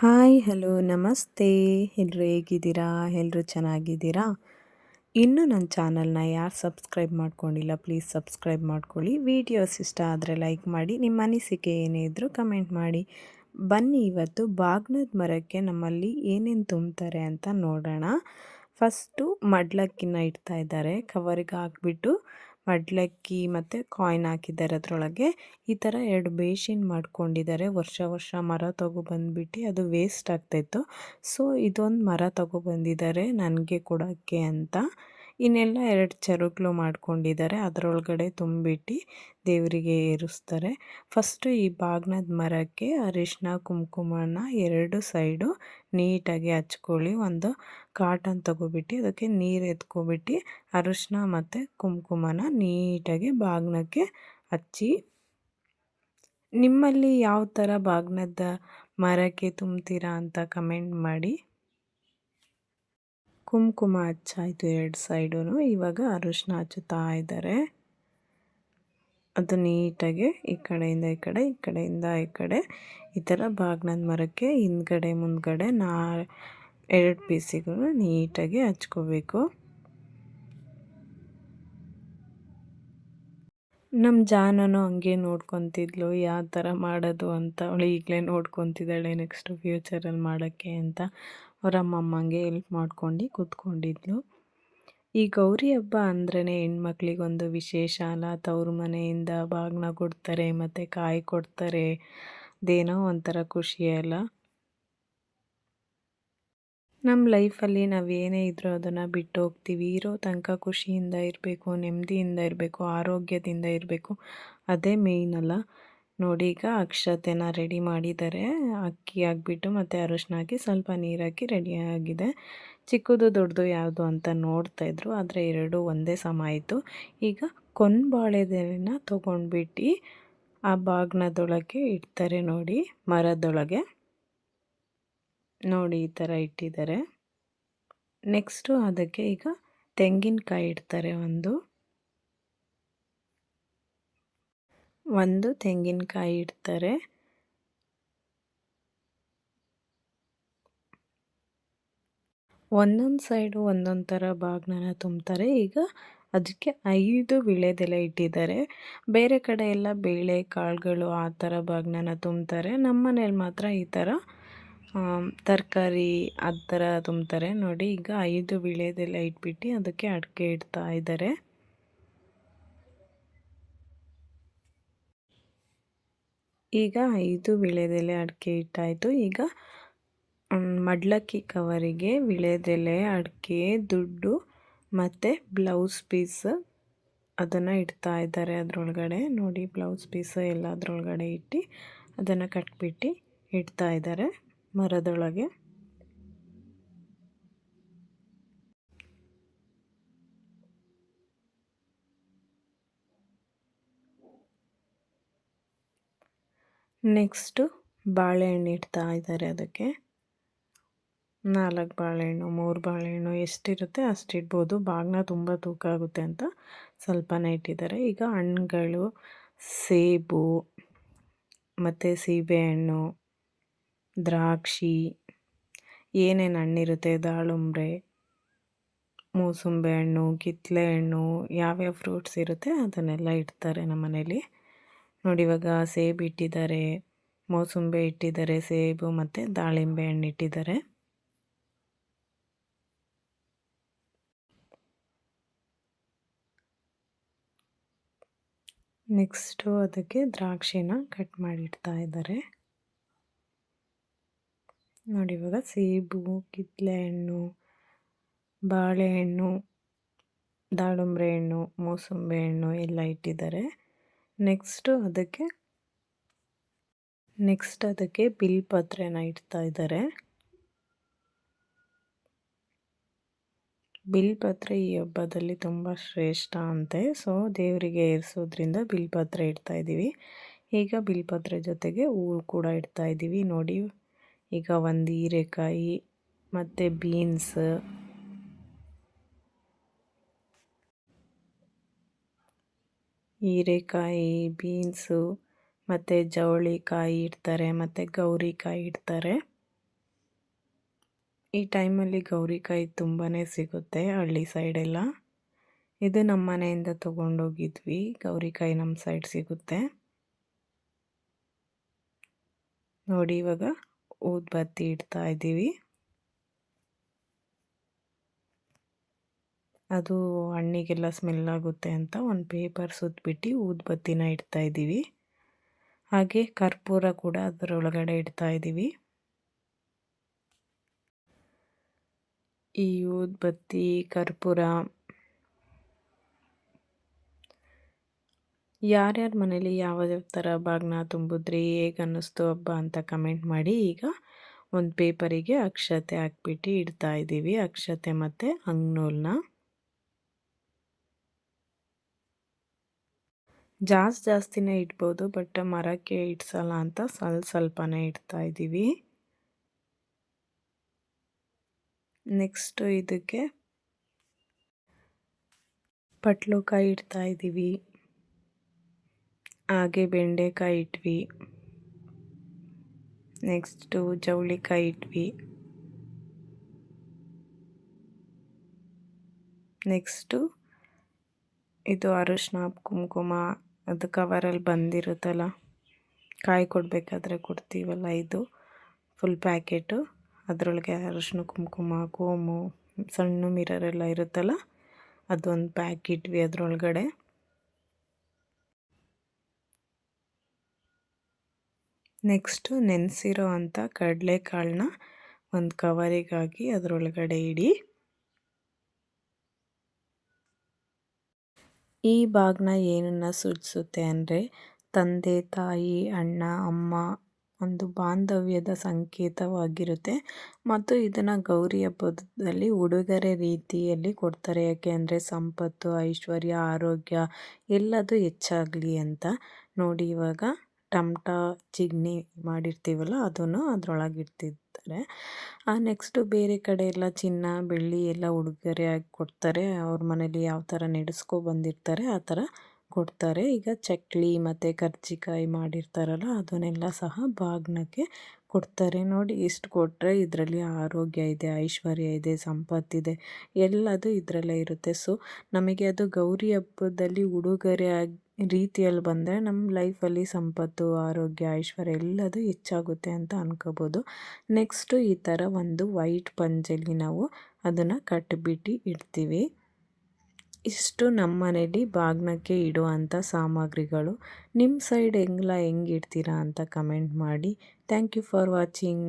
Hi, hello, ನಮಸ್ತೆ. ಎಲ್ಲರೂ ಹೇಗಿದ್ದೀರಾ? ಎಲ್ಲರೂ ಚೆನ್ನಾಗಿದ್ದೀರಾ? ಇನ್ನೂ ನನ್ನ ಚಾನಲ್ನ ಯಾರು ಸಬ್ಸ್ಕ್ರೈಬ್ ಮಾಡ್ಕೊಂಡಿಲ್ಲ, ಪ್ಲೀಸ್ ಸಬ್ಸ್ಕ್ರೈಬ್ ಮಾಡ್ಕೊಳ್ಳಿ. ವೀಡಿಯೋಸ್ ಇಷ್ಟ ಆದರೆ ಲೈಕ್ ಮಾಡಿ, ನಿಮ್ಮ ಅನಿಸಿಕೆ ಏನೇ ಇದ್ದರೂ ಕಮೆಂಟ್ ಮಾಡಿ. ಬನ್ನಿ, ಇವತ್ತು ಬಾಗ್ನದ ಮರಕ್ಕೆ ನಮ್ಮಲ್ಲಿ ಏನೇನು ತುಂಬ್ತಾರೆ ಅಂತ ನೋಡೋಣ. ಫಸ್ಟು ಮಡ್ಲಕ್ಕಿನ ಇಡ್ತಾ ಇದ್ದಾರೆ. ಕವರಿಗೆ ಹಾಕ್ಬಿಟ್ಟು ಮಡ್ಲಕ್ಕಿ ಮತ್ತು ಕಾಯಿನ್ ಹಾಕಿದ್ದಾರೆ ಅದರೊಳಗೆ. ಈ ಥರ ಎರಡು ಬೇಷಿನ್ ಮಾಡ್ಕೊಂಡಿದ್ದಾರೆ. ವರ್ಷ ವರ್ಷ ಮರ ತೊಗೊಬಂದ್ಬಿಟ್ಟು ಅದು ವೇಸ್ಟ್ ಆಗ್ತಾಯಿತ್ತು ಸೊ ಇದೊಂದು ಮರ ತೊಗೊಬಂದಿದ್ದಾರೆ ನನಗೆ ಕೊಡೋಕ್ಕೆ ಅಂತ. ಇನ್ನೆಲ್ಲ ಎರಡು ಚರುಗ್ಲು ಮಾಡ್ಕೊಂಡಿದ್ದಾರೆ. ಅದರೊಳಗಡೆ ತುಂಬಿಟ್ಟು ದೇವರಿಗೆ ಏರಿಸ್ತಾರೆ. ಫಸ್ಟು ಈ ಬಾಗ್ನದ ಮರಕ್ಕೆ ಅರಿಶಿನ ಕುಂಕುಮನ ಎರಡು ಸೈಡು ನೀಟಾಗಿ ಹಚ್ಕೊಳ್ಳಿ. ಒಂದು ಕಾಟನ್ ತೊಗೊಬಿಟ್ಟು ಅದಕ್ಕೆ ನೀರು ಎತ್ಕೊಬಿಟ್ಟು ಅರಿಶಿನ ಮತ್ತು ಕುಂಕುಮನ ನೀಟಾಗಿ ಬಾಗ್ನಕ್ಕೆ ಹಚ್ಚಿ. ನಿಮ್ಮಲ್ಲಿ ಯಾವ ಥರ ಬಾಗ್ನದ ಮರಕ್ಕೆ ತುಂಬ್ತೀರಾ ಅಂತ ಕಮೆಂಟ್ ಮಾಡಿ. ಕುಂಕುಮ ಹಚ್ಚಾಯಿತು ಎರಡು ಸೈಡೂ ಇವಾಗ ಅರಿಶಿನ ಹಚ್ಚುತ್ತಾ ಇದ್ದಾರೆ. ಅದು ನೀಟಾಗಿ ಈ ಕಡೆಯಿಂದ ಈ ಕಡೆ, ಈ ಕಡೆಯಿಂದ ಈ ಕಡೆ. ಈ ಥರ ಬಾಗ್ನದ ಮರಕ್ಕೆ ಹಿಂದ್ಗಡೆ ಮುಂದ್ಗಡೆ ನಾ ಎರಡು ಪೀಸಿಗೂ ನೀಟಾಗಿ ಹಚ್ಕೋಬೇಕು. ನಮ್ಮ ಜಾನನು ಹಂಗೆ ನೋಡ್ಕೊತಿದ್ಲು, ಯಾವ ಥರ ಮಾಡೋದು ಅಂತ ಅವಳು ಈಗಲೇ ನೋಡ್ಕೊತಿದ್ದಾಳೆ ನೆಕ್ಸ್ಟು ಫ್ಯೂಚರಲ್ಲಿ ಮಾಡೋಕ್ಕೆ ಅಂತ. ಅವ್ರ ಅಮ್ಮಮ್ಮಂಗೆ ಹೆಲ್ಪ್ ಮಾಡ್ಕೊಂಡು ಕೂತ್ಕೊಂಡಿದ್ಲು. ಈ ಗೌರಿ ಹಬ್ಬ ಅಂದ್ರೇ ಹೆಣ್ಮಕ್ಳಿಗೊಂದು ವಿಶೇಷ ಅಲ್ಲ, ತವ್ರ ಮನೆಯಿಂದ ಬಾಗಿನ ಕೊಡ್ತಾರೆ, ಮತ್ತು ಕಾಯಿ ಕೊಡ್ತಾರೆ, ಅದೇನೋ ಒಂಥರ ಖುಷಿ ಅಲ್ಲ. ನಮ್ಮ ಲೈಫಲ್ಲಿ ನಾವು ಏನೇ ಇದ್ರೂ ಅದನ್ನು ಬಿಟ್ಟು ಹೋಗ್ತೀವಿ. ಇರೋ ತನಕ ಖುಷಿಯಿಂದ ಇರಬೇಕು, ನೆಮ್ಮದಿಯಿಂದ ಇರಬೇಕು, ಆರೋಗ್ಯದಿಂದ ಇರಬೇಕು. ಅದೇ ಮೇಯ್ನ್ ಅಲ್ಲ. ನೋಡಿ, ಈಗ ಅಕ್ಷತೆನ ರೆಡಿ ಮಾಡಿದ್ದಾರೆ ಅಕ್ಕಿ ಹಾಕ್ಬಿಟ್ಟು ಮತ್ತು ಅರಶಿನ ಹಾಕಿ ಸ್ವಲ್ಪ ನೀರು ಹಾಕಿ ರೆಡಿಯಾಗಿದೆ ಚಿಕ್ಕದು, ದೊಡ್ಡದು ಯಾವುದು ಅಂತ ನೋಡ್ತಾ ಇದ್ರು. ಆದರೆ ಎರಡೂ ಒಂದೇ ಸಮ ಆಯಿತು. ಈಗ ಕೊನ್ಬಾಳೆದೆಲೆನ ತೊಗೊಂಡ್ಬಿಟ್ಟು ಆ ಬಾಗ್ನದೊಳಗೆ ಇಡ್ತಾರೆ ನೋಡಿ ಮರದೊಳಗೆ. ನೋಡಿ ಈ ಥರ ಇಟ್ಟಿದ್ದಾರೆ. ನೆಕ್ಸ್ಟು ಅದಕ್ಕೆ ಈಗ ತೆಂಗಿನಕಾಯಿ ಇಡ್ತಾರೆ ಒಂದು. ಒಂದು ತೆಂಗಿನಕಾಯಿ ಇಡ್ತಾರೆ. ಒಂದೊಂದು ಸೈಡು ಒಂದೊಂದು ಥರ ಬಾಗ್ನನ ತುಂಬ್ತಾರೆ. ಈಗ ಅದಕ್ಕೆ ಐದು ವಿಳೆದೆಲೆ ಇಟ್ಟಿದ್ದಾರೆ. ಬೇರೆ ಕಡೆ ಎಲ್ಲ ಬೇಳೆ, ಕಾಳುಗಳು ಆ ಥರ ಬಾಗ್ನನ ತುಂಬ್ತಾರೆ. ನಮ್ಮ ಮನೇಲಿ ಮಾತ್ರ ಈ ಥರ ತರಕಾರಿ ಆ ಥರ ತುಂಬ್ತಾರೆ. ನೋಡಿ, ಈಗ ಐದು ವಿಳೆದೆಲ್ಲ ಇಟ್ಬಿಟ್ಟು ಅದಕ್ಕೆ ಅಡಿಕೆ ಇಡ್ತಾ ಇದ್ದಾರೆ. ಈಗ ಐದು ವಿಳೆದೆಲೆ ಅಡಿಕೆ ಇಟ್ಟಾಯಿತು. ಈಗ ಮಡ್ಲಕ್ಕಿ ಕವರಿಗೆ ವಿಳೆದೆಲೆ ಅಡಿಕೆ, ದುಡ್ಡು ಮತ್ತು ಬ್ಲೌಸ್ ಪೀಸ್ ಅದನ್ನು ಇಡ್ತಾ ಇದ್ದಾರೆ ಅದರೊಳಗಡೆ. ನೋಡಿ, ಬ್ಲೌಸ್ ಪೀಸ್ ಎಲ್ಲ ಅದರೊಳಗಡೆ ಇಟ್ಟು ಅದನ್ನು ಕಟ್ಬಿಟ್ಟು ಇಡ್ತಾ ಇದ್ದಾರೆ. ಮರದೊಳಗೆ. ನೆಕ್ಸ್ಟು ಬಾಳೆಹಣ್ಣು ಇಡ್ತಾ ಇದ್ದಾರೆ ಅದಕ್ಕೆ. ನಾಲ್ಕು ಬಾಳೆಹಣ್ಣು, ಮೂರು ಬಾಳೆಹಣ್ಣು ಎಷ್ಟಿರುತ್ತೆ ಅಷ್ಟು ಇಡ್ಬೋದು. ಬಾಗ್ನ ತುಂಬ ತೂಕ ಆಗುತ್ತೆ ಅಂತ ಸ್ವಲ್ಪನೇ ಇಟ್ಟಿದ್ದಾರೆ. ಈಗ ಹಣ್ಣುಗಳು ಸೇಬು, ಮತ್ತು ಸೀಬೆಹಣ್ಣು ದ್ರಾಕ್ಷಿ ಏನೇನು ಹಣ್ಣಿರುತ್ತೆ ದಾಳಿಂಬೆ ಮೂಸುಂಬೆ ಹಣ್ಣು ಕಿತ್ತಳೆ ಹಣ್ಣು, ಯಾವ್ಯಾವ ಫ್ರೂಟ್ಸ್ ಇರುತ್ತೆ ಅದನ್ನೆಲ್ಲ ಇಡ್ತಾರೆ ನಮ್ಮ ಮನೇಲಿ. ನೋಡಿ, ಇವಾಗ ಸೇಬು ಇಟ್ಟಿದ್ದಾರೆ, ಮೂಸುಂಬೆ ಇಟ್ಟಿದ್ದಾರೆ, ಸೇಬು ಮತ್ತು ದಾಳಿಂಬೆ ಹಣ್ಣು ಇಟ್ಟಿದ್ದಾರೆ. ನೆಕ್ಸ್ಟು ಅದಕ್ಕೆ ದ್ರಾಕ್ಷಿನ ಕಟ್ ಮಾಡಿಡ್ತಾ ಇದ್ದಾರೆ. ನೋಡಿ, ಇವಾಗ ಸೇಬು ಕಿತ್ತಳೆ ಹಣ್ಣು ಬಾಳೆಹಣ್ಣು ದಾಳಿಂಬ್ರೆ ಹಣ್ಣು, ಮೋಸಂಬಿ ಹಣ್ಣು ಎಲ್ಲ ಇಟ್ಟಿದ್ದಾರೆ. ನೆಕ್ಸ್ಟು ಅದಕ್ಕೆ ನೆಕ್ಸ್ಟ್ ಅದಕ್ಕೆ ಬಿಲ್ ಪಾತ್ರೆನ ಇಡ್ತಾ ಇದ್ದಾರೆ. ಬಿಲ್ ಬಿಲ್ಪತ್ರೆ ಈ ಹಬ್ಬದಲ್ಲಿ ತುಂಬ ಶ್ರೇಷ್ಠ ಅಂತೆ. ಸೊ ದೇವರಿಗೆ ಏರಿಸೋದ್ರಿಂದ ಬಿಲ್ಪತ್ರೆ ಇಡ್ತಾ ಇದ್ದೀವಿ ಈಗ ಬಿಲ್ ಬಿಲ್ಪತ್ರೆ ಜೊತೆಗೆ ಹೂವು ಕೂಡ ಇಡ್ತಾ ಇದ್ದೀವಿ ನೋಡಿ ಈಗ ಒಂದು ಹೀರೆಕಾಯಿ ಮತ್ತು ಬೀನ್ಸ್ ಹೀರೆಕಾಯಿ ಬೀನ್ಸು ಮತ್ತು ಜವಳಿಕಾಯಿ ಇಡ್ತಾರೆ, ಮತ್ತು ಗೌರಿಕಾಯಿ ಇಡ್ತಾರೆ. ಈ ಟೈಮಲ್ಲಿ ಗೌರಿಕಾಯಿ ತುಂಬಾ ಸಿಗುತ್ತೆ ಹಳ್ಳಿ ಸೈಡೆಲ್ಲ. ಇದು ನಮ್ಮ ಮನೆಯಿಂದ ತೊಗೊಂಡೋಗಿದ್ವಿ. ಗೌರಿಕಾಯಿ ನಮ್ಮ ಸೈಡ್ ಸಿಗುತ್ತೆ. ನೋಡಿ ಇವಾಗ ಊದ್ಬತ್ತಿ ಇಡ್ತಾ ಇದ್ದೀವಿ. ಅದು ಹಣ್ಣಿಗೆಲ್ಲ ಸ್ಮೆಲ್ ಆಗುತ್ತೆ ಅಂತ ಒಂದು ಪೇಪರ್ ಸುತ್ತಬಿಟ್ಟು ಊದ್ಬತ್ತಿನ ಇಡ್ತಾ ಇದ್ದೀವಿ. ಹಾಗೆ ಕರ್ಪೂರ ಕೂಡ ಅದರೊಳಗಡೆ ಇಡ್ತಾ ಇದ್ದೀವಿ. ಈ ಊದ್ಬತ್ತಿ ಕರ್ಪೂರ ಯಾರ್ಯಾರ ಮನೇಲಿ ಯಾವ ಥರ ಬಾಗ್ನ ತುಂಬಿದ್ರಿ, ಹೇಗೆ ಅನ್ನಿಸ್ತು ಹಬ್ಬ ಅಂತ ಕಮೆಂಟ್ ಮಾಡಿ. ಈಗ ಒಂದು ಪೇಪರಿಗೆ ಅಕ್ಷತೆ ಹಾಕ್ಬಿಟ್ಟು ಇಡ್ತಾ ಇದ್ದೀವಿ. ಅಕ್ಷತೆ ಮತ್ತು ಅಂಗ್ನೂಲ್ನ. ಜಾಸ್ತಿ ಜಾಸ್ತಿನೇ ಇಡ್ಬೋದು, ಬಟ್ ಮರಕ್ಕೆ ಇಡ್ಸಲ್ಲ ಅಂತ ಸ್ವಲ್ಪ ಸ್ವಲ್ಪನೇ ಇಡ್ತಾ ಇದ್ದೀವಿ. ನೆಕ್ಸ್ಟು ಇದಕ್ಕೆ ಪಟ್ಲುಕಾಯಿ ಇಡ್ತಾ ಇದ್ದೀವಿ. ಹಾಗೆ ಬೆಂಡೆಕಾಯಿ ಇಟ್ವಿ. ನೆಕ್ಸ್ಟು ಜವಳಿಕಾಯಿ ಇಟ್ವಿ. ನೆಕ್ಸ್ಟು ಇದು ಅರಿಶಿನ, ಕುಂಕುಮ, ಅದು ಕವರಲ್ಲಿ ಬಂದಿರುತ್ತಲ್ಲ, ಕಾಯಿ ಕೊಡಬೇಕಾದ್ರೆ ಕೊಡ್ತೀವಲ್ಲ ಇದು ಫುಲ್ ಪ್ಯಾಕೆಟು ಅದರೊಳಗೆ ಅರಿಶಿನ, ಕುಂಕುಮ ಕೋಮು ಸಣ್ಣ ಮಿರರೆಲ್ಲ ಇರುತ್ತಲ್ಲ, ಅದೊಂದು ಪ್ಯಾಕ್ ಇಟ್ವಿ ಅದರೊಳಗಡೆ. ನೆಕ್ಸ್ಟು ನೆನೆಸಿರೋ ಅಂಥ ಕಡಲೆಕಾಳನ್ನ ಒಂದು ಕವರಿಗಾಗಿ ಅದರೊಳಗಡೆ ಇಡಿ. ಈ ಭಾಗನ ಏನನ್ನ ಸೂಚಿಸುತ್ತೆ ಅಂದರೆ ತಂದೆ, ತಾಯಿ, ಅಣ್ಣ, ಅಮ್ಮ ಒಂದು ಬಾಂಧವ್ಯದ ಸಂಕೇತವಾಗಿರುತ್ತೆ. ಮತ್ತು ಇದನ್ನು ಗೌರಿ ಹಬ್ಬದಲ್ಲಿ ಉಡುಗೊರೆ ರೀತಿಯಲ್ಲಿ ಕೊಡ್ತಾರೆ. ಯಾಕೆ ಅಂದರೆ ಸಂಪತ್ತು, ಐಶ್ವರ್ಯ, ಆರೋಗ್ಯ ಎಲ್ಲದೂ ಹೆಚ್ಚಾಗಲಿ ಅಂತ. ನೋಡಿ ಇವಾಗ. ಟಮಟ, ಚಿಗ್ನಿ ಮಾಡಿರ್ತೀವಲ್ಲ ಅದನ್ನು ಅದರೊಳಗೆ ಇಡ್ತಿರ್ತಾರೆ ನೆಕ್ಸ್ಟು ಬೇರೆ ಕಡೆ ಎಲ್ಲ ಚಿನ್ನ, ಬೆಳ್ಳಿ ಎಲ್ಲ ಉಡುಗೊರೆಯಾಗಿ ಕೊಡ್ತಾರೆ. ಅವ್ರ ಮನೇಲಿ ಯಾವ ಥರ ನಡೆಸ್ಕೊ ಬಂದಿರ್ತಾರೆ, ಆ ಥರ ಕೊಡ್ತಾರೆ. ಈಗ ಚಕ್ಲಿ ಮತ್ತು ಕರ್ಜಿಕಾಯಿ ಮಾಡಿರ್ತಾರಲ್ಲ ಅದನ್ನೆಲ್ಲ ಸಹ ಬಾಗ್ನಕ್ಕೆ ಕೊಡ್ತಾರೆ. ನೋಡಿ ಇಷ್ಟು ಕೊಟ್ಟರೆ ಇದರಲ್ಲಿ ಆರೋಗ್ಯ ಇದೆ, ಐಶ್ವರ್ಯ ಇದೆ ಸಂಪತ್ತಿದೆ ಎಲ್ಲದು ಇದರಲ್ಲೇ ಇರುತ್ತೆ. ಸೊ ನಮಗೆ ಅದು ಗೌರಿ ಹಬ್ಬದಲ್ಲಿ ಉಡುಗೊರೆ ರೀತಿಯಲ್ಲಿ ಬಂದರೆ ನಮ್ಮ ಲೈಫಲ್ಲಿ ಸಂಪತ್ತು, ಆರೋಗ್ಯ, ಐಶ್ವರ್ಯ ಎಲ್ಲದು ಹೆಚ್ಚಾಗುತ್ತೆ ಅಂತ ಅನ್ಕೋಬೋದು. ನೆಕ್ಸ್ಟು ಈ ಥರ ಒಂದು ವೈಟ್ ಪಂಜಲಿ ನಾವು ಅದನ್ನು ಕಟ್ಟಿಬಿಟ್ಟು ಇಡ್ತೀವಿ. ಇಷ್ಟು ನಮ್ಮ ಮನೇಲಿ ಬಾಗ್ನಕ್ಕೆ ಇಡುವಂಥ ಸಾಮಗ್ರಿಗಳು. ನಿಮ್ಮ ಸೈಡ್ ಹೆಂಗ್ಲ ಹೆಂಗೆ ಇಡ್ತೀರಾ ಅಂತ ಕಮೆಂಟ್ ಮಾಡಿ. Thank you for watching.